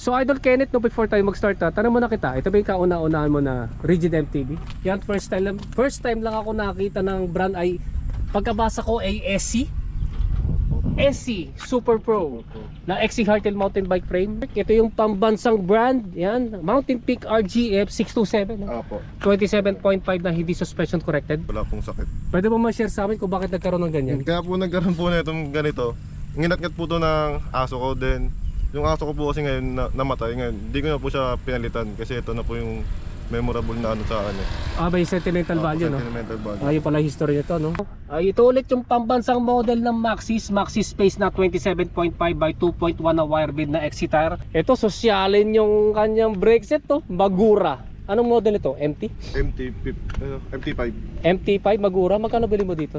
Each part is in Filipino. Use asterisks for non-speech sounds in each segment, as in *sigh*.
So Idol Kenneth, no before tayo mag-start ha, tanong mo na kita, ito ba yung kauna-unahan mo na Rigid MTB? Yan, first time, lang- first time lang ako nakita ng brand ay pagkabasa ko ay SC. SC Super Pro na XC Hardtail mountain bike frame. Ito yung pambansang brand, yan, Mountain Peak RGF 627. no? Apo, 27.5 na hindi suspension corrected. wala pong sakit. Pwede mo ma-share sa amin kung bakit nagkaroon ng ganyan? Kaya po nagkaroon po na itong ganito. Nginat-ngat po to ng aso ko din. Yung aso ko po kasi ngayon na, namatay ngayon. Hindi ko na po siya pinalitan kasi ito na po yung memorable na ano sa akin. eh. Ah, may sentimental value, no? Sentimental value. Ayun pala yung history nito, no? Ay, ito ulit yung pambansang model ng Maxis, Maxis Space na 27.5 by 2.1 na wire bed na XC tire. Ito, sosyalin yung kanyang brake set, to. Magura. Anong model ito? MT? MT, uh, MT5. MT5 Magura. Magkano bili mo dito?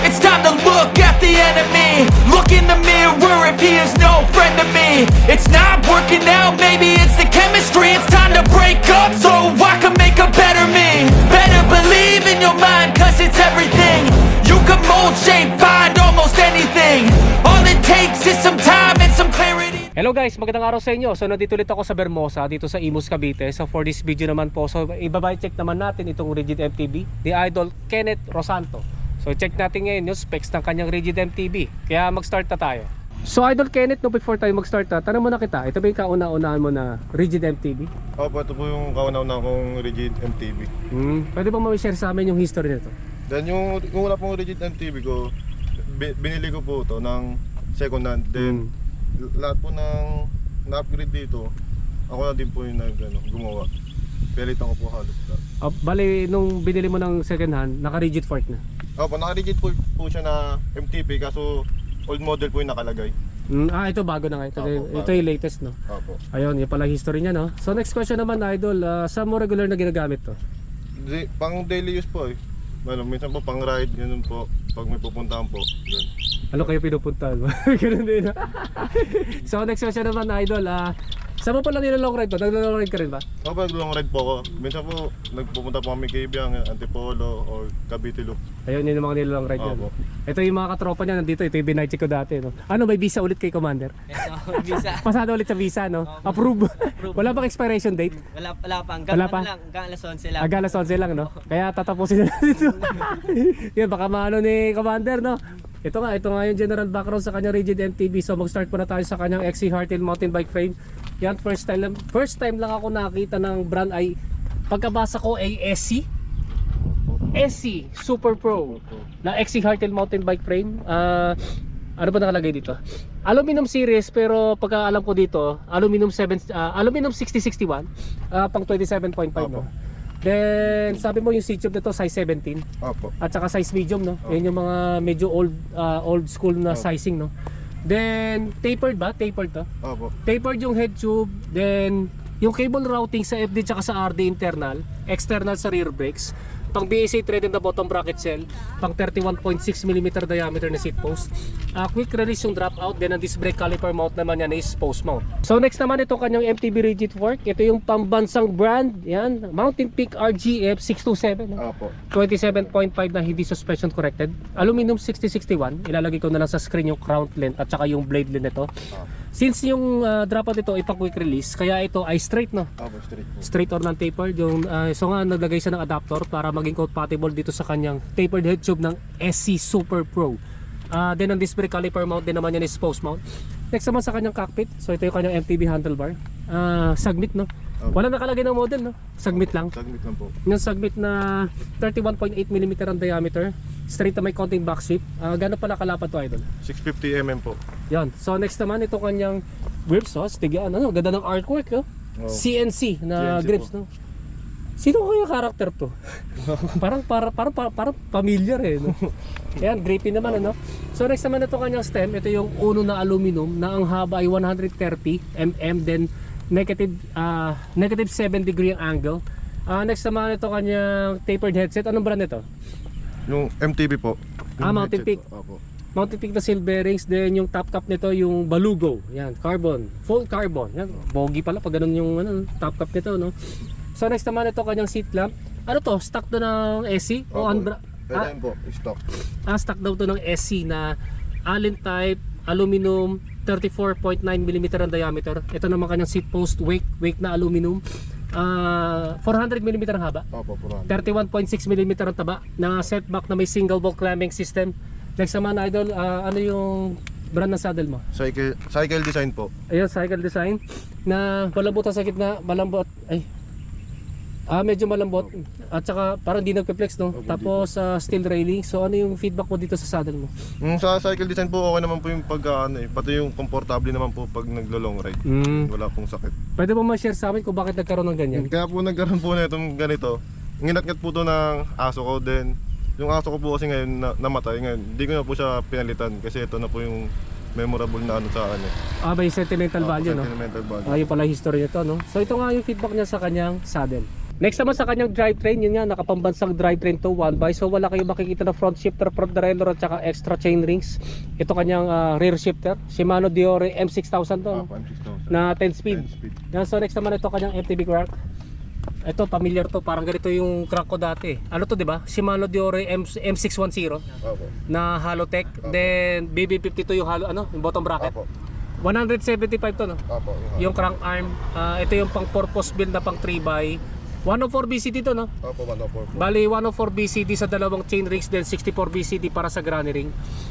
It's time to look at the enemy. Look in the mirror if he is no friend to me. It's not working out, maybe it's the chemistry. It's time to break up so I can make a better me. Better believe in your mind cause it's everything. You can mold, shape, find almost anything. All it takes is some time and some clarity. Hello guys, magandang araw sa inyo. So nandito ulit ako sa Bermosa, dito sa Imus Cavite. So for this video naman po, so ibabay check naman natin itong Rigid MTB, the idol Kenneth Rosanto. So check natin ngayon yung specs ng kanyang Rigid MTB. Kaya mag-start na tayo. So idol Kenneth, no before tayo mag-start ha, tanong mo na kita, ito ba yung kauna-unahan mo na Rigid MTB? Opo, ito po yung kauna-una kong rigid MTV. Hmm, pwede ba ma-share sa amin yung history nito? Then yung, yung una pong rigid MTV ko, bi- binili ko po ito ng second hand. Then Hmm. lahat po ng na-upgrade dito, ako na din po yung nag, ano, gumawa. Pelitan ko po halos lahat. Ah, bali, nung binili mo ng second hand, naka-rigid fork na. Opo, naka-rigid po, po siya na MTP kaso old model po yung nakalagay. Hmm, ah, ito bago na nga. Ito, Opo, ito yung latest, no? Opo. Ayun, yung pala history niya, no? So next question naman, idol, ah, saan mo regular na ginagamit to? Di, pang daily use po eh. Ano, minsan po pang ride, ganun po. Pag may pupuntahan po. Ganun. Ano kayo pinupuntahan mo? *laughs* Ganun din. *laughs* so next question naman idol, ah saan mo pala nila long ride to? Naglo-long ride ka rin ba? Opo, long ride po ako. Minsan po, nagpupunta po kami kay Biang, Antipolo, or Cavite Loop. Ayun, yun yung mga nila long ride. Opo. Ito yung mga katropa niya nandito, ito yung binight ko dati. No? Ano, may visa ulit kay Commander? Ito, visa. *laughs* Pasado ulit sa visa, no? Approve. Wala bang expiration date? Wala, wala pa. Hanggang Wala ano pa? lang, hanggang alas 11 lang. Aga alas 11 lang, no? Kaya tatapusin na dito. *laughs* Yun, baka maano ni Commander, no? Ito nga, ito nga yung general background sa kanyang rigid MTB. So mag-start muna tayo sa kanyang XC Hardtail mountain bike frame. Yan, first time, first time lang ako nakita ng brand ay pagkabasa ko ay SC. SC Super Pro na XC Hardtail mountain bike frame. Ah, ano ba nakalagay dito? Aluminum series pero pagka alam ko dito, aluminum 7 ah, aluminum 6061 ah, pang 27.5 no. Then sabi mo yung seat tube nito size 17 Opo. at saka size medium no. Opo. Yan yung mga medyo old ah, old school na Opo. sizing no. Then tapered ba? Tapered to. Opo. Tapered yung head tube, then yung cable routing sa FD tsaka sa RD internal, external sa rear brakes, pang BSA thread in the bottom bracket cell, pang 31.6mm diameter na seat post. Ah, quick release yung drop out, then ang disc brake caliper mount naman yan is post mount. So next naman itong kanyang MTB rigid fork, ito yung pambansang brand, yan, Mountain Peak RGF 627. no? Opo. 27.5 na hindi suspension corrected. Aluminum 6061. Ilalagay ko na lang sa screen yung crown length at saka yung blade length nito. Since yung uh, dropout nito ay pang quick release, kaya ito ay straight no. Opo, straight po. Straight or non-tapered. Yung, uh, so nga naglagay siya ng adapter para maging compatible dito sa kanyang tapered head tube ng SC Super Pro. Uh, then ang disc brake caliper mount din naman yan is post mount. Next naman sa kanyang cockpit. So ito yung kanyang MTB handlebar. Uh, sagmit no. Okay. Wala nakalagay ng model no. Sagmit lang. Saglit lang po. Yung submit na 31.8mm ang diameter, straight na may konting back sweep. Ah, gano'n pala kalapad to idol? 650mm po. Yan. So next naman ito kanyang grips, oh, stigyan. Ano, ganda ng artwork, oh. Oh. CNC na CNC grips, po. no. Sino kaya karakter to? *laughs* parang para parang parang, parang familiar eh, no. Ayan, grippy naman ano. So next naman ito kanyang stem, ito yung uno na aluminum na ang haba ay 130 mm then negative ah, negative 7 degree ang angle. Ah, next naman ito kanyang tapered headset. Anong brand ito? Yung MTB po. Ah, Mountain Peak. po. Opo. Mountain Peak na seal bearings, then yung top cap nito yung Balugo. Yan, carbon, full carbon. Yan, bogi pala pag ganun yung ano, top cap nito, no. So next naman ito kanyang seat lamp. Ano to? Stock to ng SC o. Andra? Ah, po, stock. ah, stock daw to ng SC na Allen type, aluminum, 34.9 mm ang diameter. Ito naman kanyang seat post, wake, wake na aluminum. Ah, 400 mm ang haba. Opo, puraan. 31.6 mm ang taba na setback na may single ball clamping system. Next naman idol, ah, ano yung brand ng saddle mo? Cycle, cycle design po. Ayun, cycle design na malambot sa gitna, malambot. Ay. Ah, medyo malambot at saka parang di nagpe-flex no. Tapos sa steel railing. So ano yung feedback mo dito sa saddle mo? Yung sa cycle design po, okay naman po yung pag ano eh. Pati yung komportable naman po pag naglo-long ride. Mm. Wala pong sakit. Pwede mo ma-share sa amin kung bakit nagkaroon ng ganyan? Kaya po nagkaroon po na itong ganito. Nginat-ngat po to ng aso ko din. Yung aso ko po kasi ngayon na, namatay ngayon. Hindi ko na po siya pinalitan kasi ito na po yung memorable na ano sa ano. Ah, may sentimental Opo, value no. Sentimental value. Ah, yun pala yung history nito, no? So ito nga yung feedback niya sa kanyang saddle. Next naman sa kanyang drivetrain, yun nga, nakapambansang drivetrain to 1by. So wala kayong makikita na front shifter, front derailleur at saka extra chain rings. Ito kanyang ah, rear shifter, Shimano Diore M6000 to? Opo, M6000. na 10 speed. 10 speed. Yan, so next naman ito kanyang MTB crank. Ito, familiar to, parang ganito yung crank ko dati. Ano to, di ba? Shimano Diore M M610 Opo. na Halotech. Then BB52 yung halo, ano, yung bottom bracket. Opo. 175 to, no? Opo. yung crank arm ah, ito yung pang purpose build na pang 3x 104 BCD to no? Opo, 104 po. bali 104 BCD sa dalawang chain rings then 64 BCD para sa granny ring.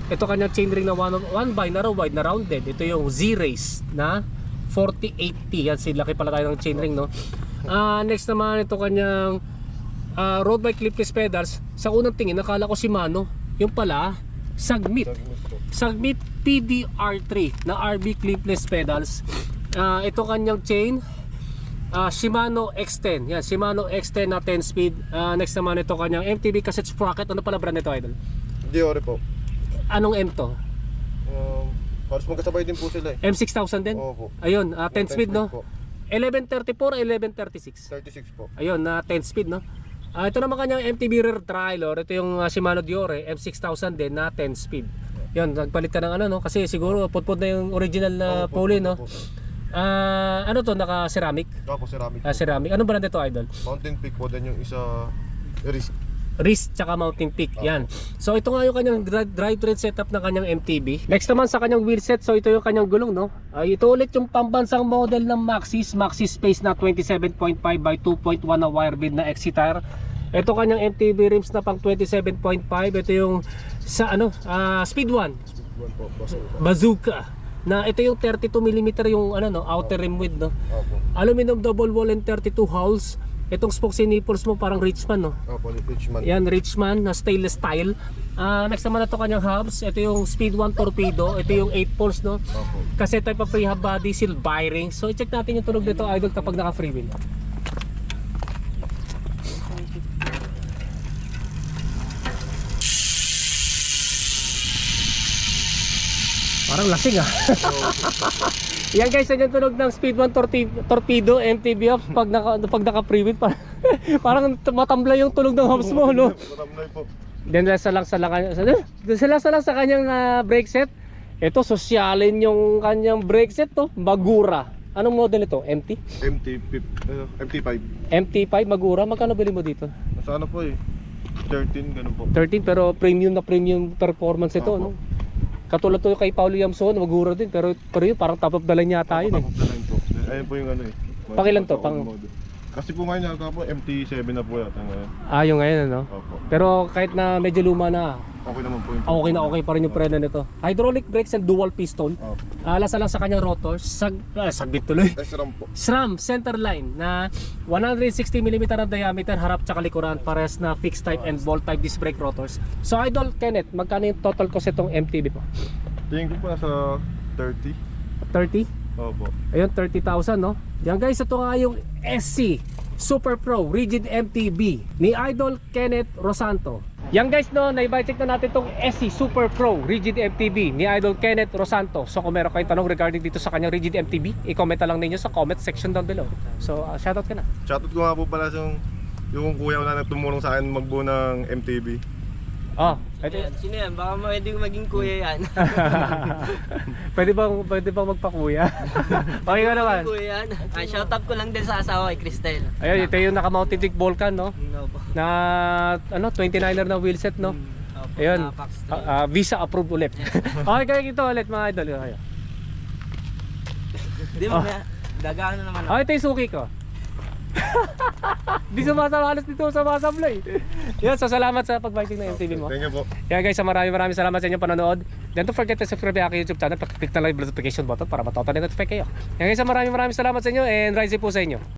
Ito kanyang chain ring na 1 by na raw wide na rounded. Ito yung Z-Race na 4080 yan silaki pala tayo ng chain ring no? Ah, next naman ito kanyang ah, road bike clipless pedals. Sa unang tingin nakala ko si Mano. Yung pala Sagmit. Sagmit PDR3 na RB clipless pedals. Ah, ito kanyang chain. Ah, Shimano X10. Yan, Shimano X10 na 10 speed. Ah, next naman ito kanyang MTB cassette sprocket. Ano pala brand nito, idol? Diore po. Anong M to? Um, halos magkasabay din po sila eh. M6000 din? Opo. Ayun, ah, 10 speed no? po. 1134 1136. 36 po. Ayun, na 10 speed no? Ah, ito naman kanyang MTB rear trailer. Ito yung ah, Shimano Diore M6000 din na 10 speed. Yun, nagpalit ka ng ano no? Kasi siguro putput na yung original na Opo, pulley no? opo. Ah, ano to naka ceramic? Opo, ceramic. Ah, ceramic. Anong brand ito, idol? Mountain Peak po din yung isa risk. Wrist tsaka Mountain Peak. Yan. So ito nga yung kanyang dri- drivetrain setup ng kanyang MTB. Next naman sa kanyang wheel set, so ito yung kanyang gulong, no? Ah, ito ulit yung pambansang model ng Maxxis, Maxxis Space na 27.5 by 2.1 na wire bed na XC tire. Ito kanyang MTB rims na pang 27.5. Ito yung sa ano, ah, Speed 1 One po, boss. bazooka na ito yung 32 mm yung ano no outer rim width no. Opo. aluminum double wall and 32 holes itong spokes and nipples mo parang Richman no. Opo, Richmond. yan Richman na stainless style. Ah, next naman na to kanyang hubs. Ito yung speed 1 torpedo. Ito yung 8 poles no. Opo. kasi type of free hub body seal bearing. So i-check natin yung tunog nito idol kapag naka free wheel Parang lasing ah. *laughs* Yan guys, yan yung tunog ng Speed 1 torti- Torpedo MTB off pag naka pag naka pre *laughs* parang, parang matambla yung tunog ng hubs mo, no? Maramlay po. Then sa lang sa lang sa sila sa lang sa kanyang ah, brake set. Ito sosyalin yung kanyang brake set to, Magura. Anong model ito? MT? MT, uh, MT5. MT5 Magura. Magkano bili mo dito? Nasa ano po eh. 13, ganun po. 13 pero premium na premium performance ito, Opo. no? Katulad to kay Paulo Yamson, Magura din pero pero yun parang top of the line yata yun eh. Ayun po yung ano eh. Pakilan to? Pang-. Kasi po ngayon yata po, MT7 na po yata ngayon. Ah, yung ngayon ano? Opo. Pero kahit na medyo luma na, Okay naman po yung okay na okay pa rin yung preno nito. Hydraulic brakes and dual piston. Opo. Alas lang sa kanyang rotors. Sag, ah, sagbit tuloy. S-RAM po. SRAM center line na 160mm ang diameter harap tsaka likuran pares na fixed type and bolt type disc brake rotors. So Idol Kenneth, magkano yung total cost itong MTB po? Tingin ko po nasa 30. 30? Opo. Ayun, 30,000 no? Yan guys, ito nga yung SC Super Pro Rigid MTB ni Idol Kenneth Rosanto. Yan guys no, na-invite check na natin tong SC Super Pro Rigid MTB ni Idol Kenneth Rosanto. So kung meron kayong tanong regarding dito sa kanyang Rigid MTB, i-comment na lang ninyo sa comment section down below. So uh, shoutout ka na. Shoutout ko nga po pala yung, yung kuya ko na tumulong sa akin magbuo ng MTV. Oh, Sino ito. yan? Sino yan? Baka pwede maging kuya yan. *laughs* pwede bang pwede bang magpakuya? *laughs* okay ka naman. kuya yan. Ah, shout out ko lang din sa asawa kay Cristel. Ayun, ito yung naka-mounted Dick Volcan no. Po. Na ano, 29er na wheelset no. Opo, Ayun. na Pax Ah, ah, visa approved ulit. *laughs* okay, kaya ito ulit mga idol. Okay. Di mo na. Dagaan na naman ako. Ah, ito yung suki ko. *laughs* Di sumasama halos dito sa masablay. Yan, so salamat sa pag-biking ng MTV mo. Thank you po. Kaya guys, maraming maraming salamat sa inyong panonood. Don't forget to subscribe sa aking YouTube channel. Click na lang yung notification button para matoto na notify kayo. Kaya guys, maraming maraming salamat sa inyo and rise po sa inyo.